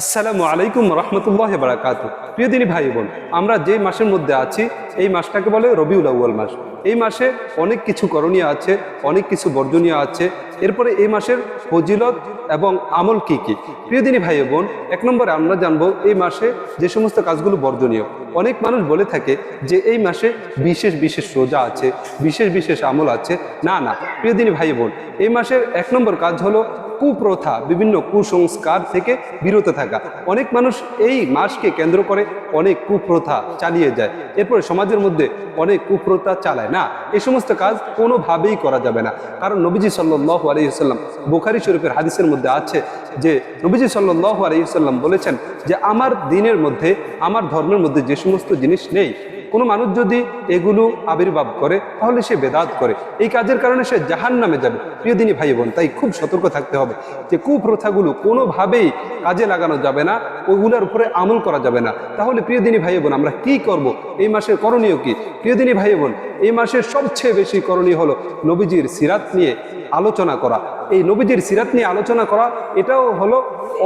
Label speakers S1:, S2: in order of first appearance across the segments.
S1: আসসালামু আলাইকুম রহমতুল্লাহ বারাকাত প্রিয় দিনী ভাই বোন, আমরা যে মাসের মধ্যে আছি, এই মাসটাকে বলে রবিউল আউ্য়াল মাস। এই মাসে অনেক কিছু করণীয় আছে, অনেক কিছু বর্জনীয় আছে। এরপরে এই মাসের ফজিলত এবং আমল কি কি? প্রিয় দিনী ভাই বোন, এক নম্বরে আমরা জানব এই মাসে যে সমস্ত কাজগুলো বর্জনীয়। অনেক মানুষ বলে থাকে যে এই মাসে বিশেষ বিশেষ রোজা আছে, বিশেষ বিশেষ আমল আছে। না না, প্রিয় দিনী ভাই বোন, এই মাসের এক নম্বর কাজ হলো কুপ্রথা, বিভিন্ন কুসংস্কার থেকে বিরত থাকা। অনেক মানুষ এই মাসকে কেন্দ্র করে অনেক কুপ্রথা চালিয়ে যায়। এরপরে সমাজের মধ্যে অনেক কুপ্রথা চালায়। না এই সমস্ত কাজ কোনোভাবেই করা যাবে না। কারণ নবীজি সাল্লাহ আলহিহাল্লাম বুখারি শরীফের হাদিসের মধ্যে আছে যে, নবীজি সাল্লাহ আলহিহাল্লাম বলেছেন যে, আমার দিনের মধ্যে, আমার ধর্মের মধ্যে যে সমস্ত জিনিস নেই কোনো মানুষ যদি এগুলো আবির্ভাব করে, তাহলে সে বেদাত করে। এই কাজের কারণে সে জাহান নামে যাবে। প্রিয় দিনী ভাই বোন তাই খুব সতর্ক থাকতে হবে যে কুপ্রথাগুলো কোনোভাবেই কাজে লাগানো যাবে না, ওগুলোর উপরে আমল করা যাবে না। তাহলে প্রিয় দিনী ভাই বোন আমরা কি করব? এই মাসের করণীয় কি? প্রিয় দিনী ভাই বোন এই মাসের সবচেয়ে বেশি করণীয় হলো নবীজির সিরাত নিয়ে আলোচনা করা। এই নবীজির সিরাত নিয়ে আলোচনা করা, এটাও হলো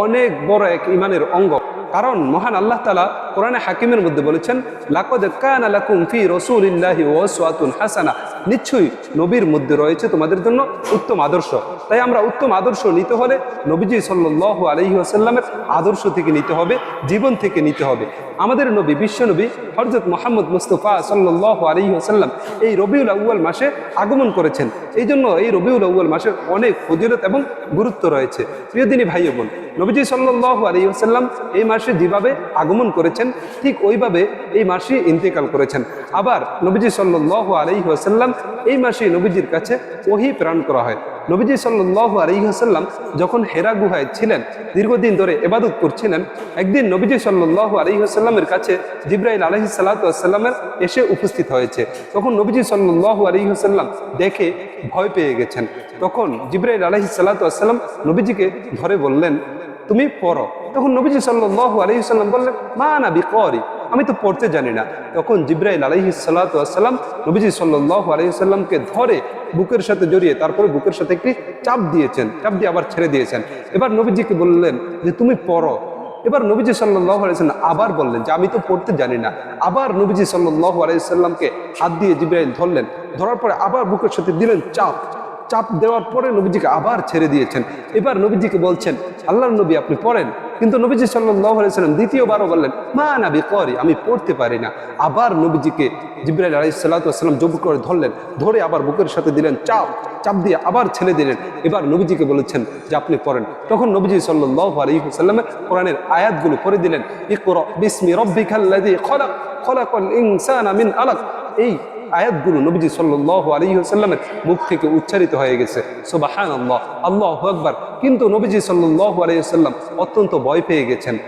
S1: অনেক বড় এক ইমানের অঙ্গ। কারণ মহান আল্লাহ তালা কোরআনে হাকিমের মধ্যে বলেছেন কানা হাসানা। নিশ্চয়ই নবীর মধ্যে রয়েছে তোমাদের জন্য উত্তম আদর্শ। তাই আমরা উত্তম আদর্শ নিতে হলে নবীজি সাল্লাল্লাহু আলাইহি ওয়াসাল্লামের আদর্শ থেকে নিতে হবে, জীবন থেকে নিতে হবে। আমাদের নবী বিশ্বনবী হযরত মোহাম্মদ মুস্তফা সাল্লাল্লাহু আলাইহি ওয়াসাল্লাম এই রবিউল আউ্য়াল মাসে আগমন করেছেন। এই জন্য এই রবিউল আউয়াল মাসের অনেক ফজিলত এবং গুরুত্ব রয়েছে। প্রিয় দিনী ভাই বোন, নবীজি সাল্লাল্লাহু আলাইহি ওয়াসাল্লাম এই মাসে যেভাবে আগমন করেছেন, ঠিক ওইভাবে এই মাসে ইন্তেকাল করেছেন। আবার নবীজি সাল্লাল্লাহু আলাইহি ওয়াসাল্লাম এই মাসে নবীজির কাছে ওহি প্রাণ করা হয়। নবীজি সাল্লাল্লাহু আলাইহি ওয়াসাল্লাম যখন হেরা গুহায় ছিলেন, দীর্ঘদিন ধরে এবাদত করছিলেন, একদিন নবীজি সাল্লাল্লাহু আলাইহি ওয়াসাল্লামের কাছে জিব্রাইল আলাইহি সাল্লাতু ওয়াসাল্লামের এসে উপস্থিত হয়েছে। তখন নবীজি সাল্লাল্লাহু আলাইহি ওয়াসাল্লাম দেখে ভয় পেয়ে গেছেন। তখন জিব্রাইল আলাইহি সাল্লাতু ওয়াসাল্লাম নবীজিকে ধরে বললেন, তুমি পড়ো। তখন নবীজি সাল্লাল্লাহু আলাইহি সাল্লাম বললেন, মা না বিকরি, আমি তো পড়তে জানি না। তখন জিব্রাইল আলাইহি সাল্লাম নবীজি সাল্লাল্লাহু আলাইহি সাল্লামকে ধরে বুকের সাথে জড়িয়ে তারপরে বুকের সাথে একটি চাপ দিয়েছেন, চাপ দিয়ে আবার ছেড়ে দিয়েছেন। এবার নবীজিকে বললেন যে, তুমি পড়ো। এবার নবীজি সাল্লাহ আলাইসাল্লাম আবার বললেন যে, আমি তো পড়তে জানি না। আবার নবীজি সাল্লাহ আলাইসাল্লামকে হাত দিয়ে জিব্রাইল ধরলেন। ধরার পরে আবার বুকের সাথে দিলেন চাপ। চাপ দেওয়ার পরে নবীজিকে আবার ছেড়ে দিয়েছেন। এবার নবীজিকে বলছেন আল্লাহ নবী আপনি পড়েন? কিন্তু নবীজি আলাইসাল্লাম দ্বিতীয়বারও বললেন, মা নাবি করি, আমি পড়তে পারি না। আবার নবীজিকে জিব্রাইল আলাই সাল্লাহাম জব করে ধরলেন, ধরে আবার বুকের সাথে দিলেন, চাপ চাপ দিয়ে আবার ছেড়ে দিলেন। এবার নবীজিকে বলেছেন যে, আপনি পড়েন। তখন নবীজি সাল্লাহ আলহিহাল্লামের কোরআনের আয়াতগুলো করে দিলেন, ইকর বিসমি রব্বিকাল্লাযী খলাক, খলাকাল ইনসানা মিন আলাক। এই আয়াতগুলো নবীজি সাল্লাহ হোসাল্লামের মুখ থেকে উচ্চারিত হয়ে গেছে। সোবাহান আল্লাহ আল্লাহ আকবার। কিন্তু নবীজি সাল্লাহ আলহিহাল্লাম অত্যন্ত ভয় পেয়ে গেছেন।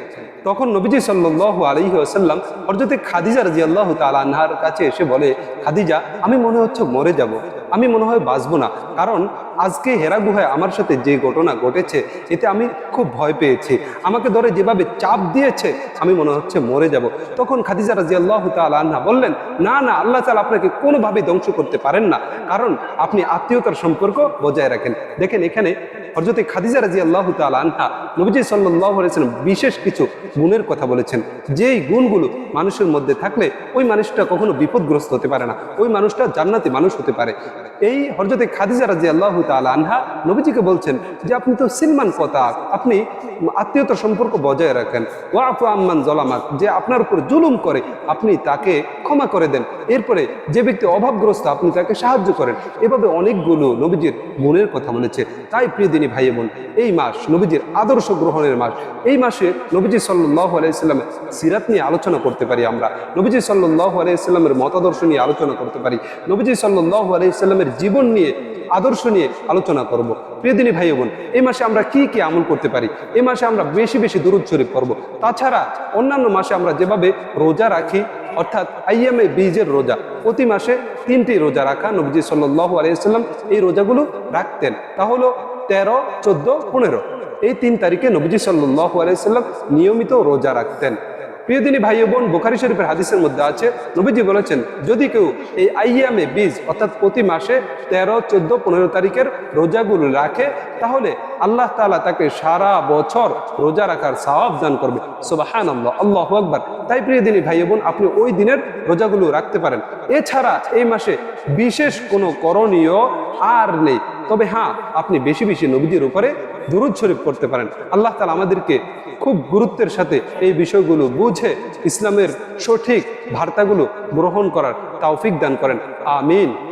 S1: তখন নবীজি সাল্লাহ আলহি আসাল্লাম হরজতে খাদিজা রাজি আল্লাহ তালাহার কাছে এসে বলে, খাদিজা, আমি মনে হচ্ছে মরে যাব। আমি মনে হয় বাঁচবো না। কারণ আজকে হেরা গুহায় আমার সাথে যে ঘটনা ঘটেছে, এতে আমি খুব ভয় পেয়েছি। আমাকে ধরে যেভাবে চাপ দিয়েছে, আমি মনে হচ্ছে মরে যাব। তখন খাদিজা রাজি আল্লাহ তাল্লাহা বললেন, না না, আল্লাহ তালা আপনাকে কোনোভাবে ধ্বংস করতে পারেন না। কারণ আপনি আত্মীয়তার সম্পর্ক বজায় রাখেন। দেখেন এখানে হরজতে খাদিজা রাজি আল্লাহ তাল্লাহা নবীজি সাল্লাহ বলেছেন বিশেষ কিছু গুণের কথা বলেছেন। যেই গুণগুলো মানুষের মধ্যে থাকলে ওই মানুষটা কখনো বিপদগ্রস্ত হতে পারে না। ওই মানুষটা জান্নাতি মানুষ হতে পারে। এই হরজতে খাদিজা রাজি আল্লাহ তাল আনহা নবীজিকে বলছেন যে আপনি তো সিলমান কথা আপনি আত্মীয়তার সম্পর্ক বজায় রাখেন। ওয়াফু আম্মান জলামাক, যে আপনার উপর জুলুম করে, আপনি তাকে ক্ষমা করে দেন। এরপরে যে ব্যক্তি অভাবগ্রস্ত, আপনি তাকে সাহায্য করেন। এভাবে অনেকগুলো নবীজির গুণের কথা বলেছে তাই প্রিয় দিনী ভাই বোন, এই মাস নবীজির আদর্শ গ্রহণের মাস। এই মাসে নবীজি সাল্লাহ আলাইস্লামের সিরাত নিয়ে আলোচনা করতে পারি আমরা। নবীজি সাল্লাহ আলাইস্লামের মতাদর্শ নিয়ে আলোচনা করতে পারি। নবীজি সাল্লাহ আলাইস্লামের জীবন নিয়ে, আদর্শ নিয়ে আলোচনা করব। প্রিয় দিনী ভাই বোন এই মাসে আমরা কি কি আমল করতে পারি? এই মাসে আমরা বেশি বেশি দূরত শরীফ করব তাছাড়া অন্যান্য মাসে আমরা যেভাবে রোজা রাখি, অর্থাৎ আইএমএ বীজের রোজা, প্রতি মাসে তিনটি রোজা রাখা নবজি সাল্লাহ আলাইসাল্লাম এই রোজাগুলো রাখতেন। তা হলো তেরো, চোদ্দ, পনেরো। এই তিন তারিখে নবজি সাল্লাহ আলাইসাল্লাম নিয়মিত রোজা রাখতেন। প্রিয় দিনী ভাই বোন বোখারি শরীফের হাদিসের মধ্যে আছে। নবীজি বলেছেন, যদি কেউ এই আইয়ামে বীজ, অর্থাৎ প্রতি মাসে তেরো, চোদ্দ, পনেরো তারিখের রোজাগুলো রাখে, তাহলে আল্লাহ তাআলা তাকে সারা বছর রোজা রাখার সাওয়াব দান করবে। সুবাহান আল্লাহ আল্লাহ আকবার। তাই প্রিয় দিনী ভাই বোন, আপনি ওই দিনের রোজাগুলো রাখতে পারেন। এছাড়া এই মাসে বিশেষ কোনো করণীয় আর নেই। তবে হ্যাঁ আপনি বেশি বেশি নবীদের উপরে দুরুদ শরীফ করতে পারেন। আল্লাহ তালা আমাদেরকে খুব গুরুত্বের সাথে এই বিষয়গুলো বুঝে ইসলামের সঠিক বার্তাগুলো গ্রহণ করার তাওফিক দান করেন। আমিন।